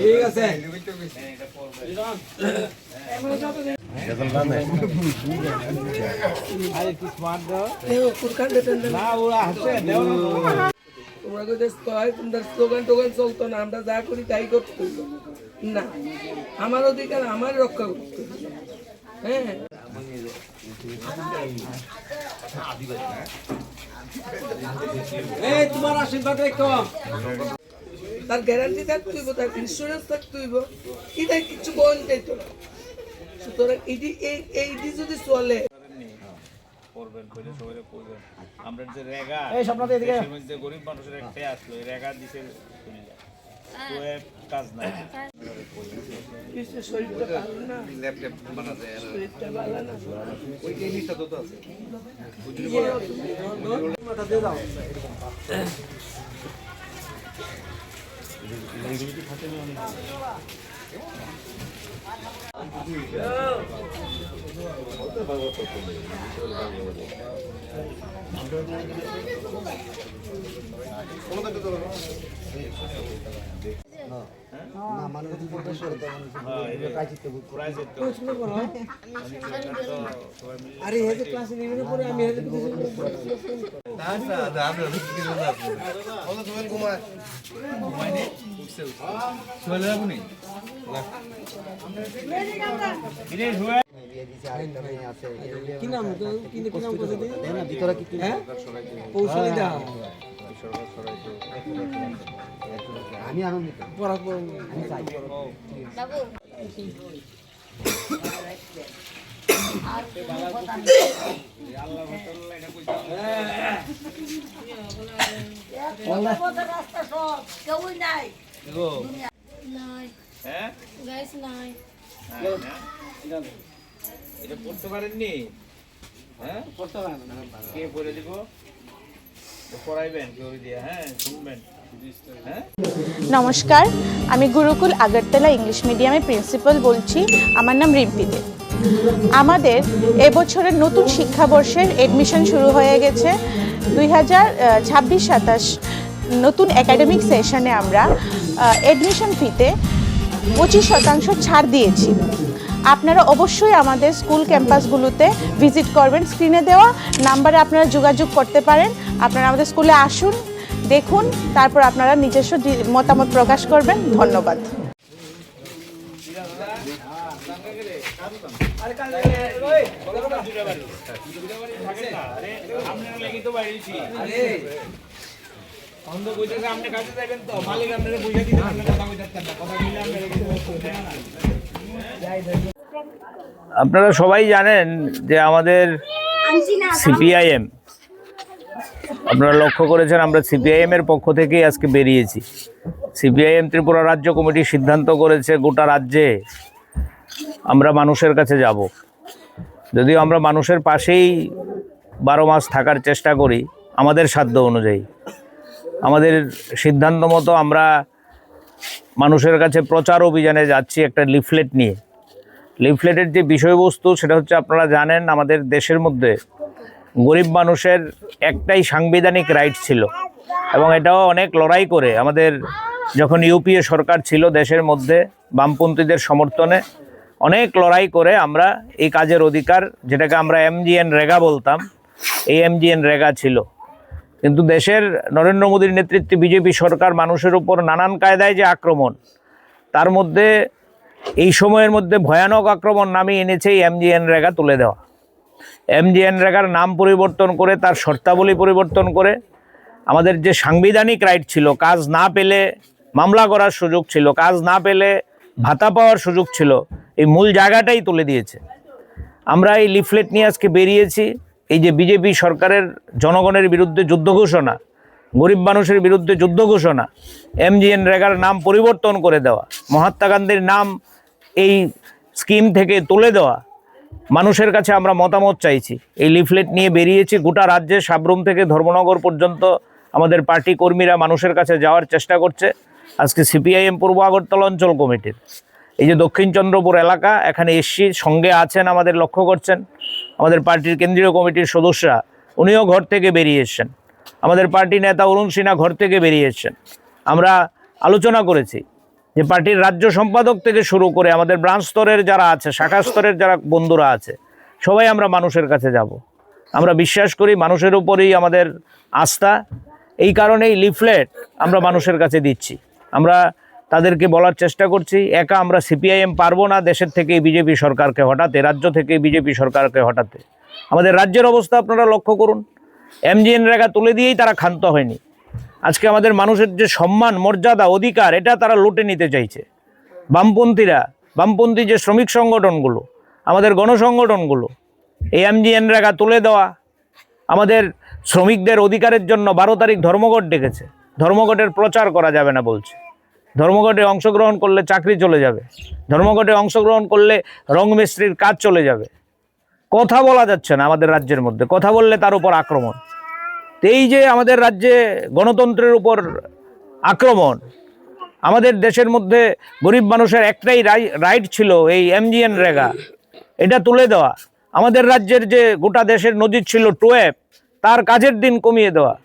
ঠিক আছে। আমরা যা করি তাই করতে না, আমার অধিকার আমার রক্ষা করতে। হ্যাঁ। তোমার আশীর্বাদ তার গ্যারান্টি থাকতে হইব তার ইন্স্যুরেন্স থাকতে হইব এটাই কিছু বহন চাইতো না সুতরাং এটি এই এইটি যদি চলে। করবেন কইলে সবাই করবেন। আমরা যে রেগা এই স্বপ্নতে এদিকে মধ্যে গরিব মানুষের একটাই আসলো রেগা দিছে তো কাজ নাই। কিছু শরীরটা ভালো না? শরীরটা ভালো না। 어. আরে হেতে ক্লাসে নিবে পরে আমি হেতে কি নাম? কি নাম কইছে দি ভিতরে কি হ্যাঁ? কৌশলী দা আমি আনন্দিত। পড়া হ্যাঁ। এটা পড়তে পারেননি? হ্যাঁ? পড়তে পারে না কে বলে দিব? পড়াইবেন কেউ দিয়ে হ্যাঁ শুনবেন। নমস্কার, আমি গুরুকুল আগরতলা ইংলিশ মিডিয়ামের প্রিন্সিপাল বলছি, আমার নাম রিম্পি দে। আমাদের এবছরের নতুন শিক্ষাবর্ষের এডমিশন শুরু হয়ে গেছে। দুই হাজার ছাব্বিশ সাতাশ নতুন একাডেমিক সেশনে আমরা এডমিশন ফিতে পঁচিশ শতাংশ ছাড় দিয়েছি। আপনারা অবশ্যই আমাদের স্কুল ক্যাম্পাসগুলোতে ভিজিট করবেন। স্ক্রিনে দেওয়া নাম্বারে আপনারা যোগাযোগ করতে পারেন। আপনারা আমাদের স্কুলে আসুন। দেখুন তারপর আপনারা নিজস্ব দি- মতামত প্রকাশ করবেন। ধন্যবাদ। আরে আপনারা লাগি তো বাইরেছি আরে অন্ধ কইতেছে আপনি কাছে যাবেন তো মালিক আপনারা পয়সা দিতে কথা কইতেছেন না কথা বললে আপনারা সবাই জানেন যে আমাদের সিপিআইএম আপনারা লক্ষ্য করেছেন, আমরা সিপিআইএম এর পক্ষ থেকেই আজকে বেরিয়েছি। সিপিআইএম ত্রিপুরা রাজ্য কমিটি সিদ্ধান্ত করেছে, গোটা রাজ্যে আমরা মানুষের কাছে যাব। যদিও আমরা মানুষের পাশেই বারো মাস থাকার চেষ্টা করি, আমাদের সাধ্য অনুযায়ী। আমাদের সিদ্ধান্ত মতো আমরা মানুষের কাছে প্রচার অভিযানে যাচ্ছি একটা লিফলেট নিয়ে। লিফলেটের যে বিষয়বস্তু, সেটা হচ্ছে আপনারা জানেন, আমাদের দেশের মধ্যে গরিব মানুষের একটাই সাংবিধানিক রাইট ছিল। এবং এটাও অনেক লড়াই করে আমাদের যখন ইউপিএ সরকার ছিল দেশের মধ্যে, বামপন্থীদের সমর্থনে, অনেক লড়াই করে আমরা এই কাজের অধিকার, যেটাকে আমরা এমজিএন রেগা বলতাম, এই এমজিএন রেগা ছিল। কিন্তু দেশের নরেন্দ্র মোদীর নেতৃত্বে বিজেপি সরকার মানুষের উপর নানান কায়দায় যে আক্রমণ, তার মধ্যে এই সময়ের মধ্যে ভয়ানক আক্রমণ নামিয়ে এনেছে এই এমজিএন রেগা তুলে দেওয়া। এমজিএন রেগার নাম পরিবর্তন করে, তার শর্তাবলী পরিবর্তন করে, আমাদের যে সাংবিধানিক রাইট ছিল, কাজ না পেলে মামলা করার সুযোগ ছিল, কাজ না পেলে ভাতা পাওয়ার সুযোগ ছিল, এই মূল জায়গাটাই তুলে দিয়েছে। আমরা এই লিফলেট নিয়ে আজকে বেরিয়েছি, এই যে বিজেপি সরকারের, জনগণের বিরুদ্ধে যুদ্ধ ঘোষণা, গরিব মানুষের বিরুদ্ধে যুদ্ধ ঘোষণা এমজিএন রেগার নাম পরিবর্তন করে দেওয়া, মহাত্মা গান্ধীর নাম এই স্কিম থেকে তুলে দেওয়া মানুষের কাছে আমরা মতামত চাইছি। এই লিফলেট নিয়ে বেরিয়েছি, গোটা রাজ্যে সাবরুম থেকে ধর্মনগর পর্যন্ত আমাদের পার্টি কর্মীরা মানুষের কাছে যাওয়ার চেষ্টা করছে। আজকে সিপিআইএম পূর্ব আগরতলা অঞ্চল কমিটির। এই যে দক্ষিণ চন্দ্রপুর এলাকা, এখানে এসছি, সঙ্গে আছেন, আমাদের লক্ষ্য করছেন। আমাদের পার্টির কেন্দ্রীয় কমিটির সদস্যরা, উনিও ঘর থেকে বেরিয়ে এসছেন। আমাদের পার্টি নেতা অরুণ সিনহা ঘর থেকে বেরিয়ে এসছেন। আমরা আলোচনা করেছি যে পার্টির রাজ্য সম্পাদক থেকে শুরু করে আমাদের ব্রাঞ্চ স্তরের যারা আছে, শাখা স্তরের যারা বন্ধুরা আছে, সবাই আমরা মানুষের কাছে যাব। আমরা বিশ্বাস করি মানুষের উপরেই আমাদের আস্থা। এই কারণেই লিফলেট আমরা মানুষের কাছে দিচ্ছি। আমরা তাদেরকে বলার চেষ্টা করছি, একা আমরা সিপিআইএম পারব না দেশের থেকে বিজেপি সরকারকে হটাতে, রাজ্য থেকে বিজেপি সরকারকে হটাতে। আমাদের রাজ্যের অবস্থা আপনারা লক্ষ্য করুন। এমজিএন রেখা তুলে দিয়েই তারা ক্ষান্ত হয়নি। আজকে আমাদের মানুষের যে সম্মান, মর্যাদা, অধিকার, এটা তারা লুটে নিতে চাইছে। বামপন্থীরা, বামপন্থী যে শ্রমিক সংগঠনগুলো, আমাদের গণসংগঠনগুলো, এই এমজিএন রেখা তুলে দেওয়া, আমাদের শ্রমিকদের অধিকারের জন্য বারো তারিখ ধর্মঘট ডেকেছে। ধর্মঘটের প্রচার করা যাবে না বলছে। ধর্মঘটে অংশগ্রহণ করলে চাকরি চলে যাবে। ধর্মঘটে অংশগ্রহণ করলে রং মিস্ত্রির কাজ চলে যাবে। কথা বলা যাচ্ছে না আমাদের রাজ্যের মধ্যে। কথা বললে তার উপর আক্রমণ। এই যে আমাদের রাজ্যে গণতন্ত্রের উপর আক্রমণ, আমাদের দেশের মধ্যে গরিব মানুষের একটাই রাই- রাইট ছিল এই এমজিএন রেগা। এটা তুলে দেওয়া। আমাদের রাজ্যের যে গোটা দেশের নজির ছিল টুয়েব, তার কাজের দিন কমিয়ে দেওয়া।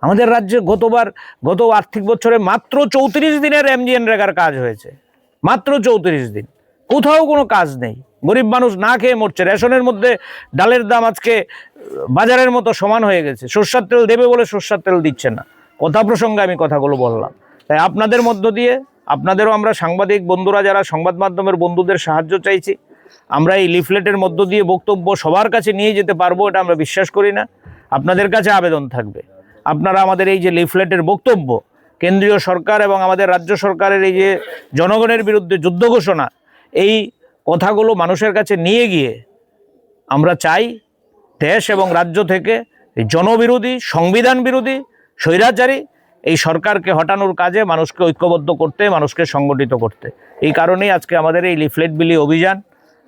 আমাদের রাজ্যে গতবার, গত আর্থিক বছরে মাত্র চৌত্রিশ দিনের এমজিএন রেগার কাজ হয়েছে। মাত্র চৌত্রিশ দিন। কোথাও কোনো কাজ নেই। গরিব মানুষ না খেয়ে মরছে। রেশনের মধ্যে ডালের দাম আজকে বাজারের মতো সমান হয়ে গেছে। সর্ষার তেল দেবে বলে সর্ষার তেল দিচ্ছে না। কথা প্রসঙ্গে আমি কথাগুলো বললাম। তাই আপনাদের মধ্য দিয়ে, আপনাদেরও আমরা সাংবাদিক বন্ধুরা যারা সংবাদ মাধ্যমের বন্ধুদের সাহায্য চাইছি, আমরা এই লিফলেটের মধ্য দিয়ে বক্তব্য সবার কাছে নিয়ে যেতে পারব এটা আমরা বিশ্বাস করি না। আপনাদের কাছে আবেদন থাকবে। আপনারা আমাদের এই যে লিফলেটের বক্তব্য, কেন্দ্রীয় সরকার এবং আমাদের রাজ্য সরকারের এই যে জনগণের বিরুদ্ধে যুদ্ধ ঘোষণা, এই কথাগুলো মানুষের কাছে নিয়ে গিয়ে আমরা চাই দেশ এবং রাজ্য থেকে জনবিরোধী সংবিধান বিরোধী স্বৈরাচারী এই সরকারকে হটানোর কাজে মানুষকে ঐক্যবদ্ধ করতে, মানুষকে সংগঠিত করতে। এই কারণেই আজকে আমাদের এই লিফলেট বিলি অভিযান,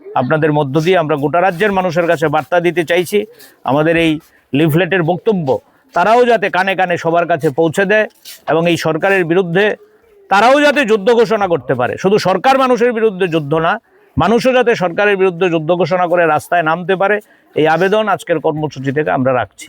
আপনাদের মধ্য দিয়ে আমরা গোটা রাজ্যের মানুষের কাছে বার্তা দিতে চাইছি। আমাদের এই লিফলেটের বক্তব্য, তারাও যাতে কানে কানে সবার কাছে পৌঁছে দেয় এবং এই সরকারের বিরুদ্ধে তারাও যাতে যুদ্ধ ঘোষণা করতে পারে। শুধু সরকার মানুষের বিরুদ্ধে যুদ্ধ না মানুষও যাতে সরকারের বিরুদ্ধে যুদ্ধ ঘোষণা করে রাস্তায় নামতে পারে, এই আবেদন আজকের কর্মসূচি থেকে আমরা রাখছি।